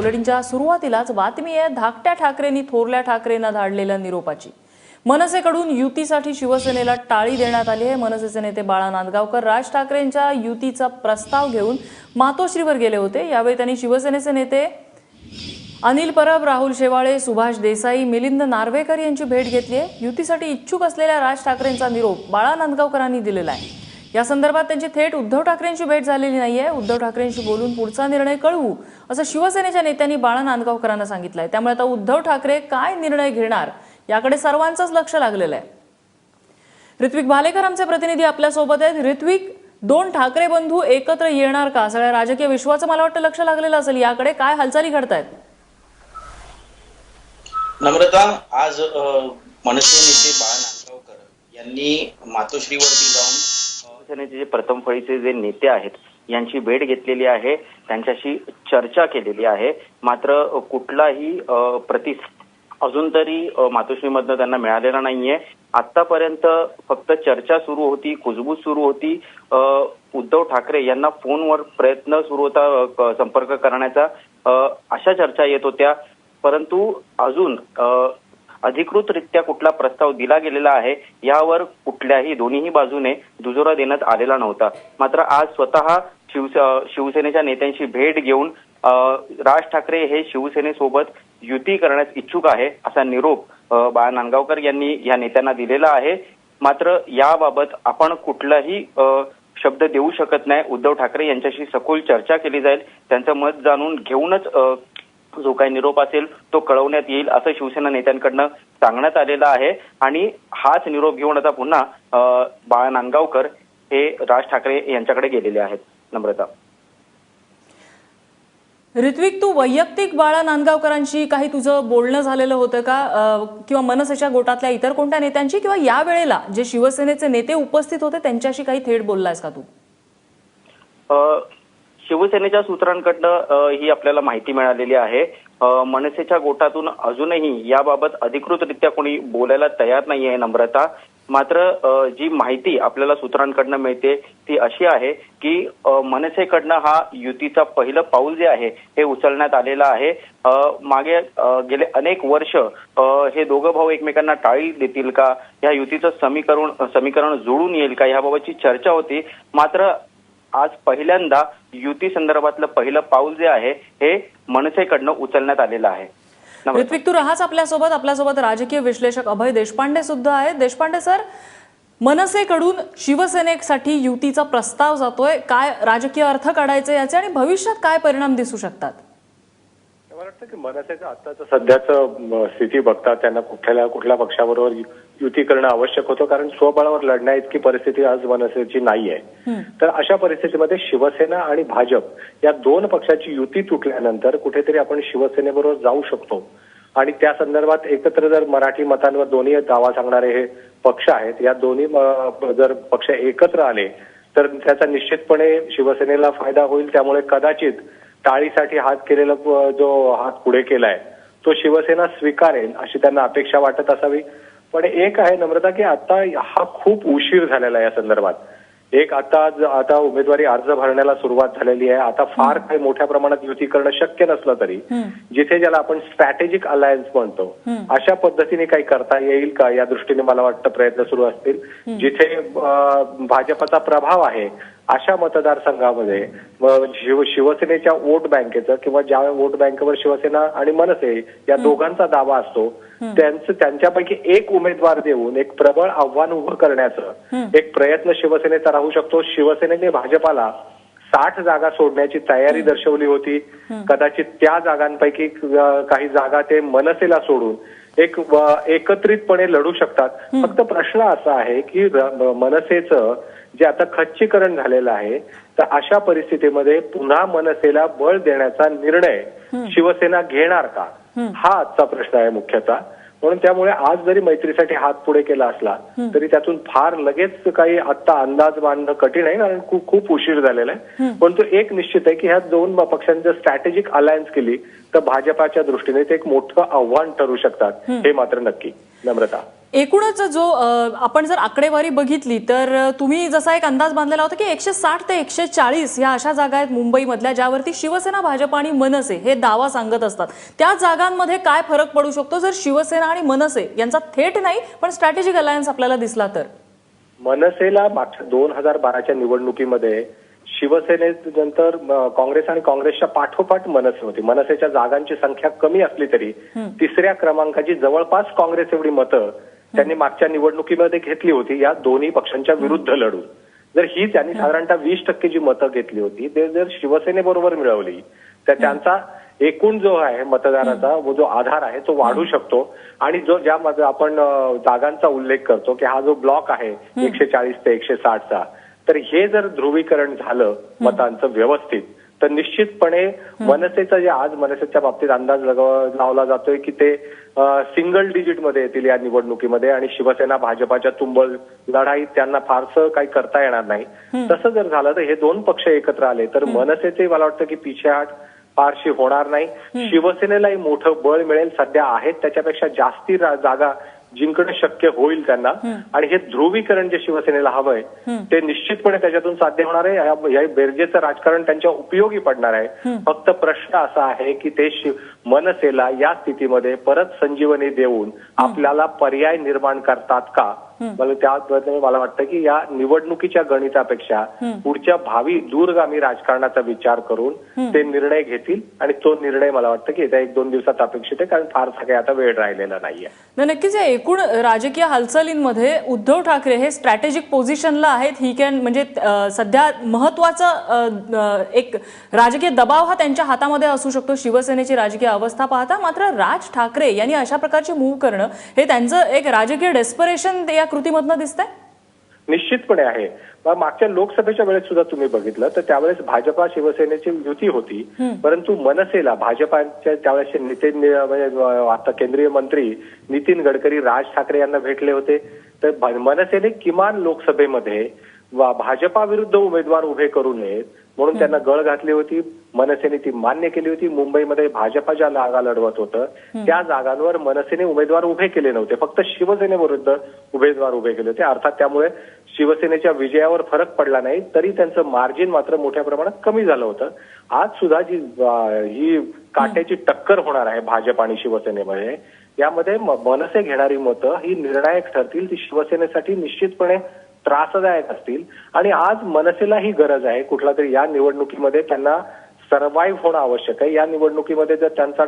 बुलेटिनच्या सुरुवातीलाच बातमी आहे धाकट्या ठाकरेंनी थोरल्या ठाकरेंना धाडलेल्या निरोपाची. मनसेकडून युतीसाठी शिवसेनेला टाळी देण्यात आली आहे. मनसेचे नेते बाळा नांदगावकर राज ठाकरेंच्या युतीचा प्रस्ताव घेऊन मातोश्रीवर गेले होते. यावेळी त्यांनी शिवसेनेचे नेते अनिल परब राहुल शेवाळे सुभाष देसाई मिलिंद नार्वेकर यांची भेट घेतली आहे. युतीसाठी इच्छुक असलेल्या राज ठाकरेंचा निरोप बाळा नांदगावकरांनी दिलेला आहे. या संदर्भात त्यांची थेट उद्धव ठाकरेंशी भेट झालेली नाहीये. उद्धव ठाकरेंशी बोलून पुढचा निर्णय कळवू असं शिवसेनेच्या नेत्यांनी बाळा नांदगावकरांना सांगितलंय. त्यामुळे आता उद्धव ठाकरे काय निर्णय घेणार याकडे सर्वांचंच लक्ष लागलेलं आहे. ऋत्विक भालेकर आमचे प्रतिनिधी आपल्यासोबत आहेत. ऋत्विक दोन ठाकरे बंधू एकत्र येणार का? सगळ्या राजकीय विश्वाचं मला वाटतं लक्ष लागलेलं असेल. याकडे काय हालचाली घडतायत? नम्रता आज मनसे नेते बाळा नांदगावकर यांनी मातोश्रीवरती जाऊन शिवसेनेचे जे प्रथम फळीचे जे नेते आहेत यांची भेट घेतलेली आहे त्यांच्याशी चर्चा केलेली आहे. मात्र कुठलाही अ, अजून तरी मातोश्रीमधनं त्यांना मिळालेला नाहीये. आतापर्यंत फक्त चर्चा सुरू होती कुजबूज सुरू होती. अ, उद्धव ठाकरे यांना फोनवर प्रयत्न सुरू होता संपर्क करण्याचा. अशा चर्चा येत होत्या. परंतु अजून अ, अधिकृतरित्या कुठला प्रस्ताव दिला गेलेला आहे यावर कुठल्याही दोन्हीही बाजूने दुजोरा देण्यात आलेला नव्हता. मात्र आज स्वतः शिवसेनेच्या नेत्यांशी भेट घेऊन राज ठाकरे हे शिवसेनेसोबत युती करण्यास इच्छुक आहे असा निरोप बाळा नांदगावकर यांनी या नेत्यांना दिलेला आहे. मात्र याबाबत आपण कुठलाही शब्द देऊ शकत नाही. उद्धव ठाकरे यांच्याशी सखोल चर्चा केली जाईल. त्यांचं मत जाणून घेऊनच जो काही निरोप असेल तो कळवण्यात येईल असं शिवसेना नेत्यांकडनं सांगण्यात आलेलं आहे. आणि हाच निरोप घेऊन आता पुन्हा बाळा नांदगावकर हे राज ठाकरे यांच्याकडे गेलेले आहेत. नम्रता. ऋत्विक तू वैयक्तिक बाळा नांदगावकरांशी काही तुझं बोलणं झालेलं होतं का? किंवा मनसेच्या गोटातल्या इतर कोणत्या नेत्यांशी? किंवा या वेळेला जे शिवसेनेचे नेते उपस्थित होते त्यांच्याशी काही थेट बोललायस का तू? अ, शिवसेनेच्या सूत्रांकडनं ही आपल्याला माहिती मिळालेली आहे. मनसेच्या गोटातून अजूनही याबाबत अधिकृतरित्या कोणी बोलायला तयार नाही आहे नम्रता. मात्र जी माहिती आपल्याला सूत्रांकडनं मिळते ती अशी आहे की मनसेकडनं हा युतीचा पहिलं पाऊल जे आहे हे उचलण्यात आलेलं आहे. मागे गेले अनेक वर्ष हे दोघं भाऊ एकमेकांना टाळी देतील का? या युतीचं समीकरण समीकरण जुळून येईल का? याबाबतची चर्चा होती. मात्र आज पहिल्यांदा युती संदर्भातलं पहिलं पाऊल जे आहे हे मनसेकडनं उचलण्यात आलेलं आहे. ऋत्विक तू राहाच आपल्यासोबत. आपल्यासोबत राजकीय विश्लेषक अभय देशपांडे सुद्धा आहेत. देशपांडे सर मनसेकडून शिवसेनेसाठी युतीचा प्रस्ताव जातोय. काय राजकीय अर्थ काढायचे याचे आणि भविष्यात काय परिणाम दिसू शकतात? वाटतं की मनसेचं आताचं सध्याचं स्थिती बघता त्यांना कुठल्या कुठल्या पक्षाबरोबर युती करणं आवश्यक होतं. कारण स्वबळावर लढण्या इतकी परिस्थिती आज मनसेची नाही आहे तर अशा परिस्थितीमध्ये शिवसेना आणि भाजप या दोन पक्षाची युती तुटल्यानंतर कुठेतरी आपण शिवसेनेबरोबर जाऊ शकतो. आणि त्या संदर्भात एकत्र जर मराठी मतांवर दोन्ही दावा सांगणारे हे पक्ष आहेत या दोन्ही जर पक्ष एकत्र आले तर त्याचा निश्चितपणे शिवसेनेला फायदा होईल. त्यामुळे कदाचित टाळीसाठी हात केलेला जो हात पुढे केलाय तो शिवसेना स्वीकारेल अशी त्यांना अपेक्षा वाटत असावी. पण एक आहे नम्रता की आता हा खूप उशीर झालेला आहे या संदर्भात. एक आता आता उमेदवारी अर्ज भरण्याला सुरुवात झालेली आहे. आता फार काही मोठ्या प्रमाणात युती करणं शक्य नसलं तरी जिथे ज्याला आपण स्ट्रॅटेजिक अलायन्स म्हणतो अशा पद्धतीने काही करता येईल का? या दृष्टीने मला वाटतं प्रयत्न सुरू असतील. जिथे भाजपचा प्रभाव आहे अशा मतदारसंघामध्ये शिव शिवसेनेच्या वोट बँकेचं किंवा ज्या वोट बँकेवर शिवसेना आणि मनसे या दोघांचा दावा असतो त्यांचं त्यांच्यापैकी एक उमेदवार देऊन एक प्रबळ आव्हान उभं करण्याचं एक प्रयत्न शिवसेनेचा राहू शकतो. शिवसेनेने भाजपाला साठ जागा सोडण्याची तयारी दर्शवली होती. कदाचित त्या जागांपैकी काही जागा ते मनसेला सोडून एक एकत्रितपणे लढू शकतात. फक्त प्रश्न असा आहे की मनसेचं जे आता खच्चीकरण झालेलं आहे तर अशा परिस्थितीमध्ये पुन्हा मनसेला बळ देण्याचा निर्णय शिवसेना घेणार का? हा आजचा प्रश्न आहे मुख्यतः. म्हणून त्यामुळे आज जरी मैत्रीसाठी हात पुढे केला असला तरी त्यातून फार लगेच काही आता अंदाज बांधणं कठीण आहे कारण खूप खूप उशीर झालेला आहे. परंतु एक निश्चित आहे की ह्या दोन पक्षांनी जर स्ट्रॅटेजिक अलायन्स केली तर भाजपाच्या दृष्टीने ते एक मोठं आव्हान ठरू शकतात. हे मात्र नक्की नम्रता. एकूणच जो आपण जर आकडेवारी बघितली तर तुम्ही जसा एक अंदाज बांधलेला होता की एकशे साठ ते एकशे चाळीस या अशा जागा आहेत मुंबईमधल्या ज्यावरती शिवसेना भाजप आणि मनसे हे दावा सांगत असतात. त्या जागांमध्ये काय फरक पडू शकतो? जर शिवसेना आणि मनसे यांचा थेट नाही पण स्ट्रॅटेजिक अलायन्स आपल्याला दिसला तर? मनसेला मागच्या दोन हजार बाराच्या निवडणुकीमध्ये शिवसेनेनंतर काँग्रेस आणि काँग्रेसच्या पाठोपाठ मनसे होती. मनसेच्या जागांची संख्या कमी असली तरी तिसऱ्या क्रमांकाची जवळपास काँग्रेस एवढी मतं त्यांनी मागच्या निवडणुकीमध्ये घेतली होती. या दोन्ही पक्षांच्या विरुद्ध लढून. जर ही त्यांनी साधारणतः वीस टक्के जी मतं घेतली होती ते जर शिवसेनेबरोबर मिळवली तर त्यांचा एकूण जो आहे मतदाराचा वो जो आधार आहे तो वाढू शकतो. आणि जो ज्यामध्ये आपण जागांचा उल्लेख करतो की हा जो ब्लॉक आहे एकशे चाळीस ते एकशे साठचा तर हे जर ध्रुवीकरण झालं मतांचं व्यवस्थित तर निश्चितपणे मनसेचं जे आज मनसेच्या बाबतीत अंदाज लावला जातोय की ते सिंगल डिजिटमध्ये येतील या निवडणुकीमध्ये आणि शिवसेना भाजपाच्या तुंबळ लढाईत त्यांना फारसं काही करता येणार नाही. तसं जर झालं तर हे दोन पक्ष एकत्र आले तर मनसेचे मला वाटतं की पिछेहाट फारशी होणार नाही. शिवसेनेलाही मोठं बळ मिळेल. सध्या आहेत त्याच्यापेक्षा जास्ती जागा जिंकणं शक्य होईल त्यांना. आणि हे ध्रुवीकरण जे शिवसेनेला हवंय ते निश्चितपणे त्याच्यातून साध्य होणार आहे. या- बेरजेचं राजकारण त्यांच्या उपयोगी पडणार आहे. फक्त प्रश्न असा आहे की ते मनसेला या स्थितीमध्ये परत संजीवनी देऊन आपल्याला पर्याय निर्माण करतात का? मला त्याबद्दल मला वाटतं की या निवडणुकीच्या गणितापेक्षा पुढच्या भावी दूरगामी राजकारणाचा विचार करून ते निर्णय घेतील आणि तो निर्णय मला वाटतं की येत्या एक दोन दिवसात अपेक्षित आहे कारण फारसा काही आता वेळ राहिलेला नाहीये. नक्कीच या एकूण राजकीय हालचालींमध्ये उद्धव ठाकरे हे स्ट्रॅटेजिक पोझिशनला आहेत. ही कॅन म्हणजे सध्या महत्त्वाचा एक राजकीय दबाव हा त्यांच्या हातामध्ये असू शकतो. शिवसेनेची राजकीय अवस्था पाहता मात्र राज ठाकरे यांनी अशा प्रकारची मूव्ह करणं हे त्यांचं एक राजकीय डेस्परेशन या कृतीमधनं दिसतंय? निश्चितपणे आहे. मग मागच्या लोकसभेच्या वेळेस सुद्धा तुम्ही बघितलं तर त्यावेळेस भाजपा शिवसेनेची युती होती. परंतु मनसेला भाजपाच्या त्यावेळेसचे नेते म्हणजे आता केंद्रीय मंत्री नितीन गडकरी राज ठाकरे यांना भेटले होते. तर मनसेने किमान लोकसभेमध्ये भाजपाविरुद्ध उमेदवार उभे करू नयेत म्हणून त्यांना गळ घातली होती मनसेने ती मान्य केली होती. मुंबईमध्ये भाजपा ज्या जागा लढवत होतं त्या जागांवर मनसेने उमेदवार उभे केले नव्हते. फक्त शिवसेनेविरुद्ध उमेदवार उभे केले होते. अर्थात त्यामुळे शिवसेनेच्या विजयावर फरक पडला नाही तरी त्यांचं मार्जिन मात्र मोठ्या प्रमाणात कमी झालं होतं. आज सुद्धा जी ही काट्याची टक्कर होणार आहे भाजप आणि शिवसेनेमध्ये यामध्ये मनसे घेणारी मतं ही निर्णायक ठरतील ती शिवसेनेसाठी निश्चितपणे त्रासदायक असतील. आणि आज मनसेला ही गरज आहे कुठला तरी या निवडणुकीमध्ये त्यांना सर्व्हाइव्ह होणं आवश्यक आहे. या निवडणुकीमध्ये जर त्यांचा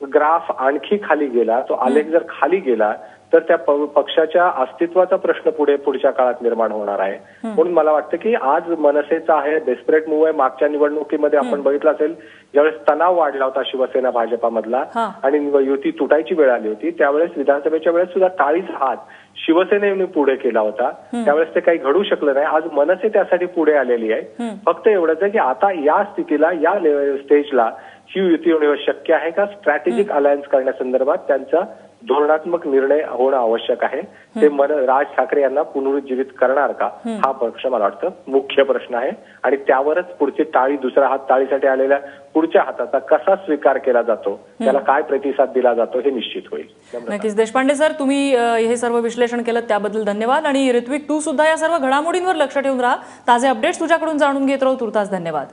ग्राफ आणखी खाली गेला तो आलेख जर खाली गेला तर त्या पक्षाच्या अस्तित्वाचा प्रश्न पुढे पुढच्या काळात निर्माण होणार आहे. म्हणून मला वाटतं की आज मनसेचा आहे डेस्परेट मूव्ह आहे. मागच्या निवडणुकीमध्ये आपण बघितलं असेल ज्यावेळेस तणाव वाढला होता शिवसेना भाजपामधला. आणि युती तुटायची वेळ आली होती त्यावेळेस विधानसभेच्या वेळेस सुद्धा टाळीचा हात शिवसेनेने पुढे केला होता. त्यावेळेस ते काही घडू शकलं नाही. आज मनसे त्यासाठी पुढे आलेली आहे. फक्त एवढंच आहे की आता या स्थितीला या स्टेजला ही युती होणे शक्य आहे का? स्ट्रॅटेजिक अलायन्स करण्यासंदर्भात त्यांचा धोरणात्मक निर्णय होणं आवश्यक आहे. ते मन राज ठाकरे यांना पुनरुज्जीवित करणार का? हा प्रश्न मला वाटतं मुख्य प्रश्न आहे. आणि त्यावरच पुढची टाळी दुसरा हात टाळीसाठी आलेल्या पुढच्या हाताचा कसा स्वीकार केला जातो? त्याला काय प्रतिसाद दिला जातो हे निश्चित होईल. नक्कीच. देशपांडे सर तुम्ही हे सर्व विश्लेषण केलं त्याबद्दल धन्यवाद. आणि ऋत्विक तू सुद्धा या सर्व घडामोडींवर लक्ष ठेवून राहा. ताजे अपडेट्स तुझ्याकडून जाणून घेत राहू. तुर्तास धन्यवाद.